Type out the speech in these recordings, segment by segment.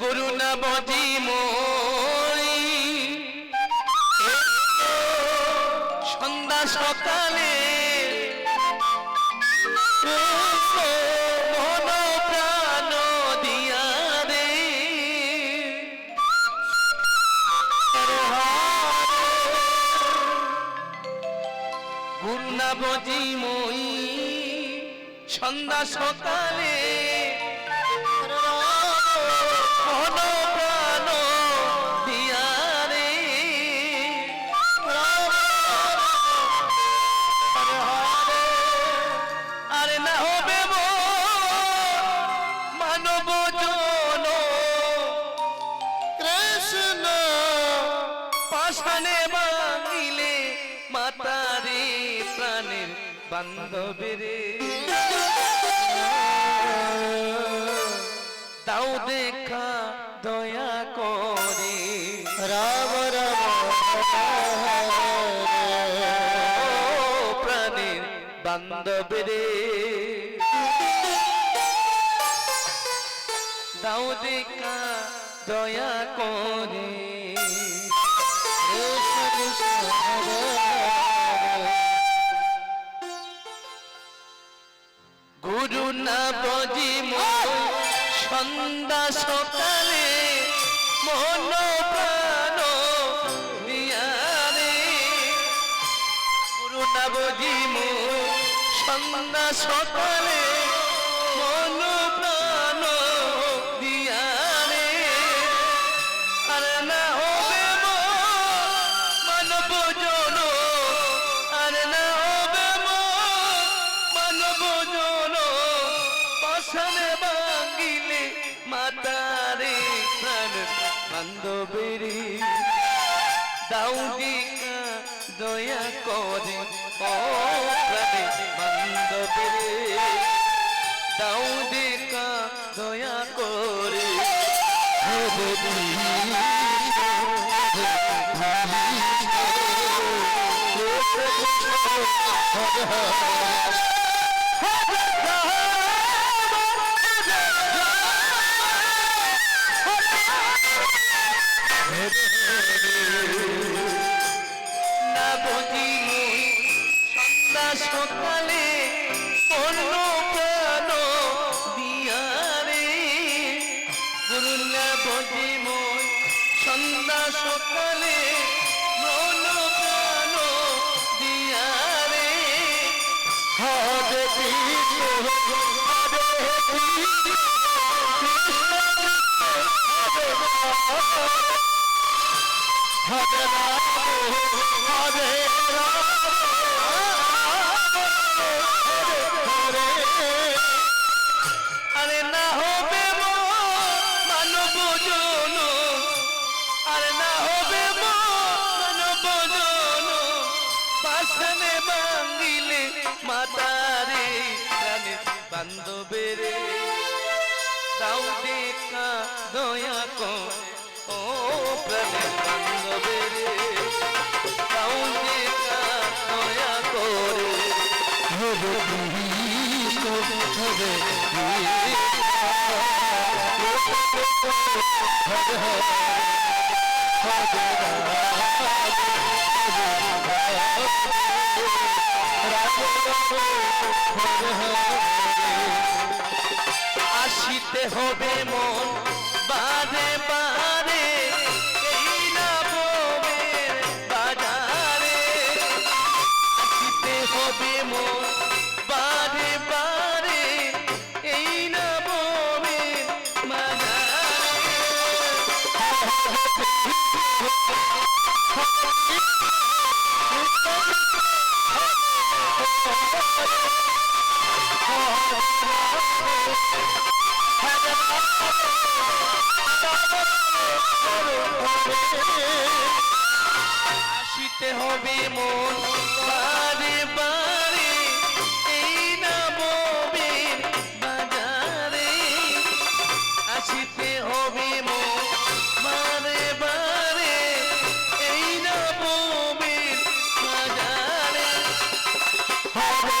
গুরু নবজি মই সন্ধ্যা সকালে সন্ধ্যা সকালে বান্ধবেরে তাও দেখা দয়া করে। রাম রাম। প্রাণের বান্ধবেরে। দাও দেখা দয়া করে। সন্ধ্যা সকালে মন প্রাণ দিয়ারে গুরু না সন্ধ্যা সকালে দাও দিকা দয়া করে ও প্রাণে বান্ধবেরে দাও দিকা দয়া করে না সকালে অন্য প্রাণ দিয়ারে গুরু না বুঝি সন্ধ্যা সকালে মন প্রাণ দিয়ারে হরে কৃষ্ণ হরে কৃষ্ণ হরে পাশানে ভাঙিলে মাতারে প্রাণে বান্ধবেরে দাও দেখা দয়া কর, ও প্রাণে বান্ধবেরে দাও দেখা দয়া করে। হরে কৃষ্ণ হরে হরে হরে আসিতে হবে মন বারে বারে এই না বাজারে। আসিতে হবে মন বারে বারে এই না বোমের আসিতে হবে মন বারে বারে এই না বোমের বাজারে আসিতে হবে মন বারে বারে এই না বোমের বাজারে হরে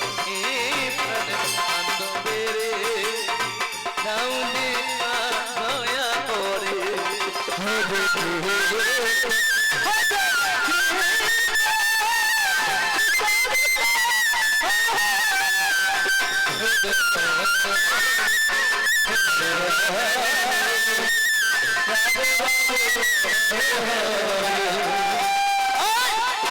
Yeah.